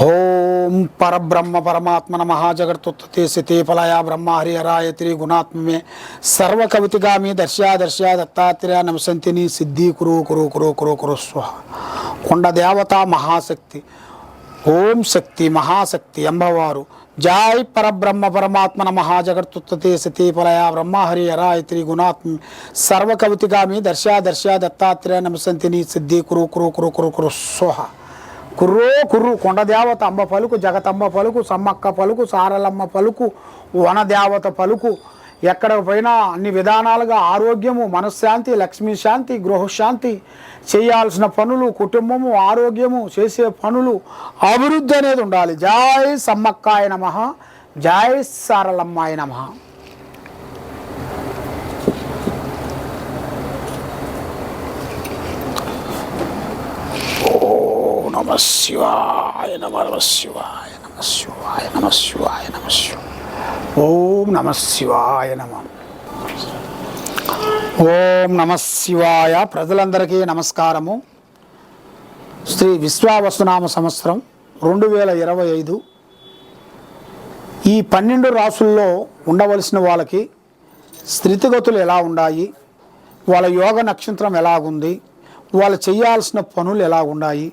ఓం పరబ్రహ్మ పరమాత్మన మహాజగత్తుత్తే సితే ఫలయ బ్రహ్మ హరిహరాయ త్రి గుణాత్మే సర్వ కవితిగామి దర్శా దర్శా దత్తాత్రేయ నమసంతిని సిద్ధి కురు కురు కురు కురు కురు స్వ కొండ దేవత మహాశక్తి ఓం శక్తి మహాశక్తి అంబవారు. జాయ్ పరబ్రహ్మ పరమాత్మన మహాజగత్తుత్తే సితే ఫలయ బ్రహ్మ హరిహరాయ త్రి గుణాత్మ సర్వ కవితిగామి దర్శా దర్శా దత్తాత్రేయ నమసంతిని సిద్ధి కురు కురు కురు కురు కురు స్వ కుర్రో కుర్రు కొండదేవత అంబ పలుకు జగతంబ పలుకు సమ్మక్క పలుకు సారలమ్మ పలుకు వనదేవత పలుకు. ఎక్కడ పోయినా అన్ని విధానాలుగా ఆరోగ్యము మనశ్శాంతి లక్ష్మీ శాంతి గృహశాంతి చేయాల్సిన పనులు కుటుంబము ఆరోగ్యము చేసే పనులు అభివృద్ధి అనేది ఉండాలి. జాయ్ సమ్మక్కాయ నమ జాయ్ సారలమ్మాయ నమ ఓం నమ శివాయ నమ నమ శివాయ నమ శివాయ నమ శివాయ నమ ఓం నమ శివాయ నమ. ఓం నమ శివాయ. ప్రజలందరికీ నమస్కారము. శ్రీ విశ్వావసునామ సంవత్సరం రెండు వేల ఇరవై ఐదు. ఈ పన్నెండు రాసుల్లో ఉండవలసిన వాళ్ళకి స్థితిగతులు ఎలా ఉన్నాయి వాళ్ళ యోగ నక్షత్రం ఎలాగుంది? వాళ్ళు చేయాల్సిన పనులు ఎలా ఉన్నాయి?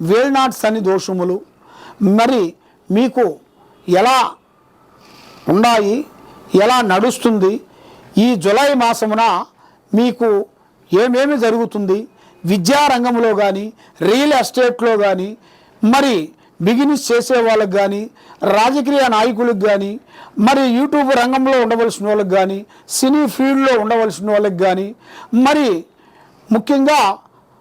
వేల్నాట్ శని దోషములు మరి మీకు ఎలా ఉన్నాయి ఎలా నడుస్తుంది? ఈ జులై మాసమున మీకు ఏమేమి జరుగుతుంది? విద్యారంగంలో కానీ రియల్ ఎస్టేట్లో కానీ మరి బిజినెస్ చేసే వాళ్ళకి కానీ రాజకీయ నాయకులకు కానీ మరి యూట్యూబ్ రంగంలో ఉండవలసిన వాళ్ళకి కానీ సినీ ఫీల్డ్లో ఉండవలసిన వాళ్ళకి కానీ మరి ముఖ్యంగా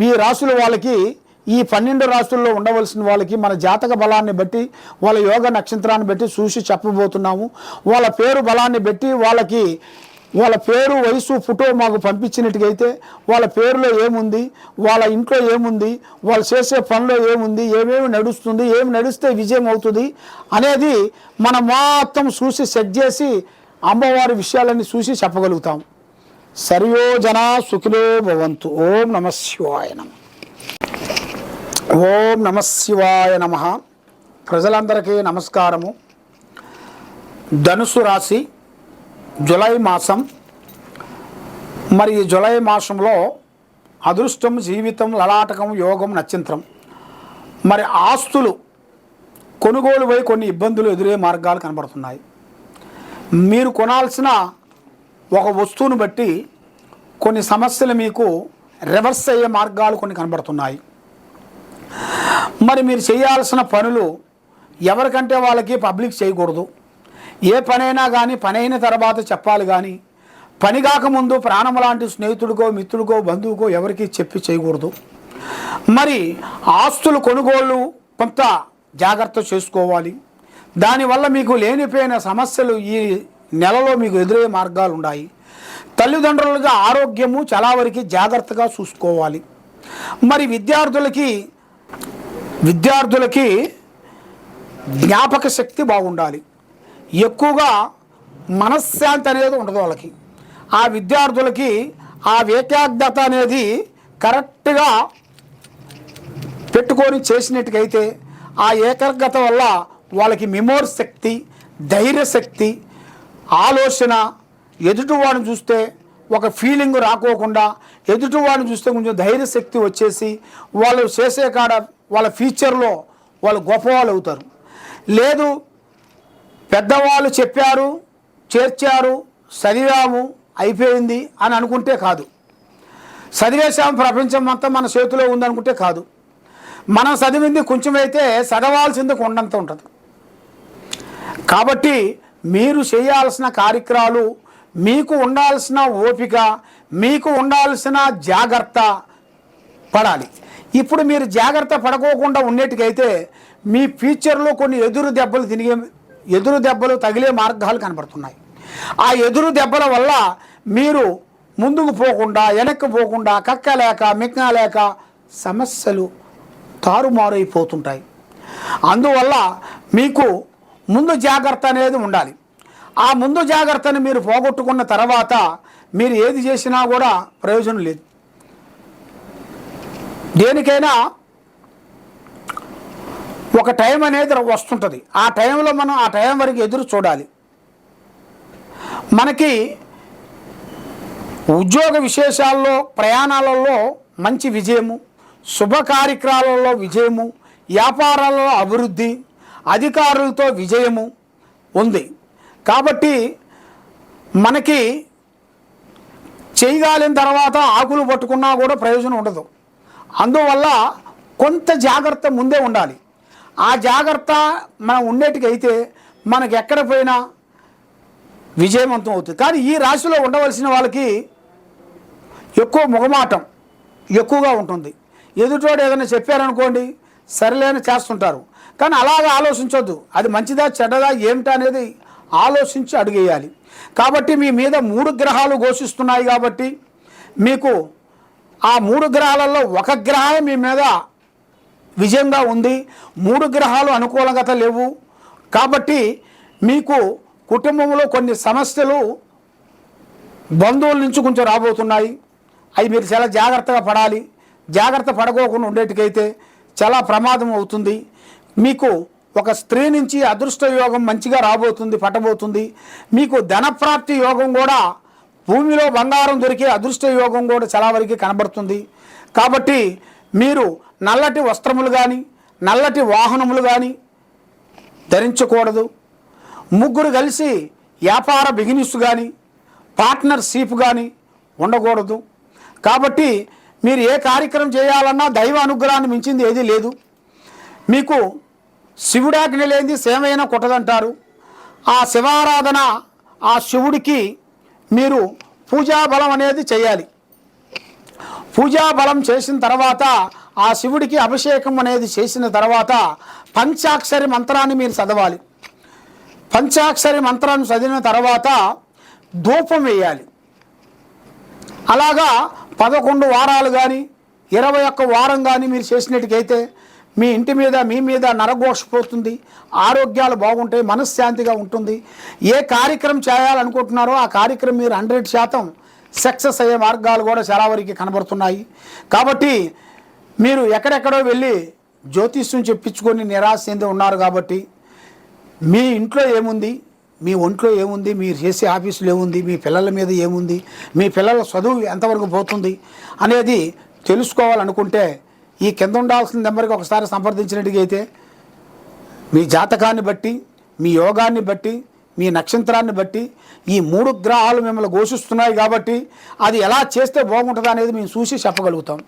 మీ రాసుల వాళ్ళకి ఈ పన్నెండు రాష్ట్రాల్లో ఉండవలసిన వాళ్ళకి మన జాతక బలాన్ని బట్టి వాళ్ళ యోగ నక్షత్రాన్ని బట్టి చూసి చెప్పబోతున్నాము. వాళ్ళ పేరు బలాన్ని బట్టి వాళ్ళకి వాళ్ళ పేరు వయసు ఫోటో మాకు పంపించినట్టుగైతే వాళ్ళ పేరులో ఏముంది వాళ్ళ ఇంట్లో ఏముంది వాళ్ళు చేసే పనిలో ఏముంది ఏమేమి నడుస్తుంది ఏమి నడిస్తే విజయం అవుతుంది అనేది మనం మొత్తం చూసి సెట్ చేసి అమ్మవారి విషయాలన్నీ చూసి చెప్పగలుగుతాం. సర్వో జనా సుఖిలో భవంతు. ఓం నమ శివాయ నమ. ఓం నమ శివాయ నమ. ప్రజలందరికీ నమస్కారము. ధనుసు రాశి జులై మాసం. మరి ఈ జులై మాసంలో అదృష్టం జీవితం లలాటకం యోగం నక్షత్రం. మరి ఆస్తులు కొనుగోలుపై కొన్ని ఇబ్బందులు ఎదురే మార్గాలు కనబడుతున్నాయి. మీరు కొనాల్సిన ఒక వస్తువును బట్టి కొన్ని సమస్యలు మీకు రివర్స్ అయ్యే మార్గాలు కొన్ని కనబడుతున్నాయి. మరి మీరు చేయాల్సిన పనులు ఎవరికంటే వాళ్ళకి పబ్లిక్ చేయకూడదు. ఏ పనైనా కానీ పని అయిన తర్వాత చెప్పాలి కానీ పని కాకముందు ప్రాణం లాంటి స్నేహితుడికో మిత్రుడికో బంధువుకో ఎవరికి చెప్పి చేయకూడదు. మరి ఆస్తులు కొనుగోళ్ళు కొంత జాగ్రత్త చేసుకోవాలి. దానివల్ల మీకు లేనిపోయిన సమస్యలు ఈ నెలలో మీకు ఎదురయ్యే మార్గాలు ఉన్నాయి తల్లిదండ్రులుగా ఆరోగ్యము చాలా వరకు జాగ్రత్తగా చూసుకోవాలి. మరి విద్యార్థులకి విద్యార్థులకి జ్ఞాపక శక్తి బాగుండాలి. ఎక్కువగా మనశ్శాంతి అనేది ఉండదు వాళ్ళకి. ఆ విద్యార్థులకి ఆ ఏకాగ్రత అనేది కరెక్ట్గా పెట్టుకొని చేసినట్టుకైతే ఆ ఏకాగ్రత వల్ల వాళ్ళకి మెమోర్ శక్తి ధైర్య శక్తి ఆలోచన ఎదుటివాడిని చూస్తే ఒక ఫీలింగ్ రాకోకుండా ఎదుటివాడిని చూస్తే కొంచెం ధైర్య శక్తి వచ్చేసి వాళ్ళు చేసే కాడ వాళ్ళ ఫ్యూచర్లో వాళ్ళు గొప్పవాళ్ళు అవుతారు. లేదు పెద్దవాళ్ళు చెప్పారు చేర్చారు చదివాము అయిపోయింది అని అనుకుంటే కాదు. చదివేశాము ప్రపంచం అంతా మన చేతిలో ఉందనుకుంటే కాదు. మనం చదివింది కొంచెం అయితే చదవాల్సింది కొండంత ఉంటుంది. కాబట్టి మీరు చేయాల్సిన కార్యక్రమాలు మీకు ఉండాల్సిన ఓపిక మీకు ఉండాల్సిన జాగ్రత్త పడాలి. ఇప్పుడు మీరు జాగ్రత్త పడకోకుండా ఉండేటికైతే మీ ఫ్యూచర్లో కొన్ని ఎదురు దెబ్బలు తిరిగే ఎదురు దెబ్బలు తగిలే మార్గాలు కనబడుతున్నాయి. ఆ ఎదురు దెబ్బల వల్ల మీరు ముందుకు పోకుండా వెనక్కి పోకుండా కక్కలేక మిక్కలేక సమస్యలు తారుమారైపోతుంటాయి. అందువల్ల మీకు ముందు జాగ్రత్త అనేది ఉండాలి. ఆ ముందు జాగ్రత్తని మీరు పోగొట్టుకున్న తర్వాత మీరు ఏది చేసినా కూడా ప్రయోజనం లేదు. దేనికైనా ఒక టైం అనేది వస్తుంటుంది. ఆ టైంలో మనం ఆ టైం వరకు ఎదురు చూడాలి. మనకి ఉద్యోగ విశేషాల్లో ప్రయాణాలలో మంచి విజయము శుభ కార్యక్రమాలలో విజయము వ్యాపారాలలో అభివృద్ధి అధికారులతో విజయము ఉంది. కాబట్టి మనకి చేయగాలిన తర్వాత ఆకులు పట్టుకున్నా కూడా ప్రయోజనం ఉండదు. అందువల్ల కొంత జాగ్రత్త ముందే ఉండాలి. ఆ జాగ్రత్త మనం ఉండేటికైతే మనకు ఎక్కడ పోయినా విజయవంతం అవుతుంది. కానీ ఈ రాశిలో ఉండవలసిన వాళ్ళకి ఎక్కువ ముఖమాటం ఎక్కువగా ఉంటుంది. ఎదుటోడు ఏదైనా చెప్పారనుకోండి సరిలేని చేస్తుంటారు. కానీ అలాగా ఆలోచించొద్దు. అది మంచిదా చెడ్డదా ఏమిటా అనేది ఆలోచించి అడిగేయాలి. కాబట్టి మీ మీద మూడు గ్రహాలు ఘోషిస్తున్నాయి కాబట్టి మీకు ఆ మూడు గ్రహాలలో ఒక గ్రహం మీ మీద విజయంగా ఉంది. మూడు గ్రహాలు అనుకూలంగా లేవు. కాబట్టి మీకు కుటుంబంలో కొన్ని సమస్యలు బంధువుల నుంచి కొంచెం రాబోతున్నాయి. అవి మీరు చాలా జాగ్రత్తగా పడాలి. జాగ్రత్త పడకోకుండా ఉండేటికైతే చాలా ప్రమాదం అవుతుంది. మీకు ఒక స్త్రీ నుంచి అదృష్ట యోగం మంచిగా రాబోతుంది పట్టబోతుంది. మీకు ధనప్రాప్తి యోగం కూడా భూమిలో బంగారం దొరికే అదృష్ట యోగం కూడా చాలా వరకు కనబడుతుంది. కాబట్టి మీరు నల్లటి వస్త్రములు కానీ నల్లటి వాహనములు కానీ ధరించకూడదు. ముగ్గురు కలిసి వ్యాపార బిజినెస్ కానీ పార్ట్నర్షిప్ కానీ ఉండకూడదు. కాబట్టి మీరు ఏ కార్యక్రమం చేయాలన్నా దైవ అనుగ్రహాన్ని మించింది ఏదీ లేదు. మీకు శివుడాజ్ఞ లేనిది సేమైనా కొట్టదంటారు. ఆ శివారాధన ఆ శివుడికి మీరు పూజా బలం అనేది చేయాలి. పూజా బలం చేసిన తర్వాత ఆ శివుడికి అభిషేకం అనేది చేసిన తర్వాత పంచాక్షరి మంత్రాన్ని మీరు చదవాలి. పంచాక్షరి మంత్రాన్ని చదివిన తర్వాత ధూపం వేయాలి. అలాగా పదకొండు వారాలు కానీ ఇరవై ఒక్క వారం కానీ మీరు చేసినట్టుకైతే మీ ఇంటి మీద మీ మీద నరఘోషపోతుంది. ఆరోగ్యాలు బాగుంటాయి మనశ్శాంతిగా ఉంటుంది. ఏ కార్యక్రమం చేయాలనుకుంటున్నారో ఆ కార్యక్రమం మీరు హండ్రెడ్ శాతం సక్సెస్ అయ్యే మార్గాలు కూడా చాలా వరకు కనబడుతున్నాయి. కాబట్టి మీరు ఎక్కడెక్కడో వెళ్ళి జ్యోతిష్యం చెప్పించుకొని నిరాశ చెంది ఉన్నారు కాబట్టి మీ ఇంట్లో ఏముంది? మీ ఒంట్లో ఏముంది? మీరు చేసే ఆఫీసులో ఏముంది? మీ పిల్లల మీద ఏముంది? మీ పిల్లల చదువు ఎంతవరకు పోతుంది? అనేది తెలుసుకోవాలనుకుంటే ఈ కింద ఉండాల్సిన నెంబర్కి ఒకసారి సంప్రదించినట్టుగైతే మీ జాతకాన్ని బట్టి మీ యోగాన్ని బట్టి మీ నక్షత్రాన్ని బట్టి ఈ మూడు గ్రహాలు మిమ్మల్ని ఘోషిస్తున్నాయి కాబట్టి అది ఎలా చేస్తే బాగుంటుంది అనేది మేము చూసి చెప్పగలుగుతాం.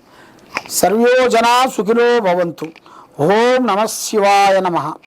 సర్వోజన జనా భవంతు. ఓం నమ శివాయ నమ.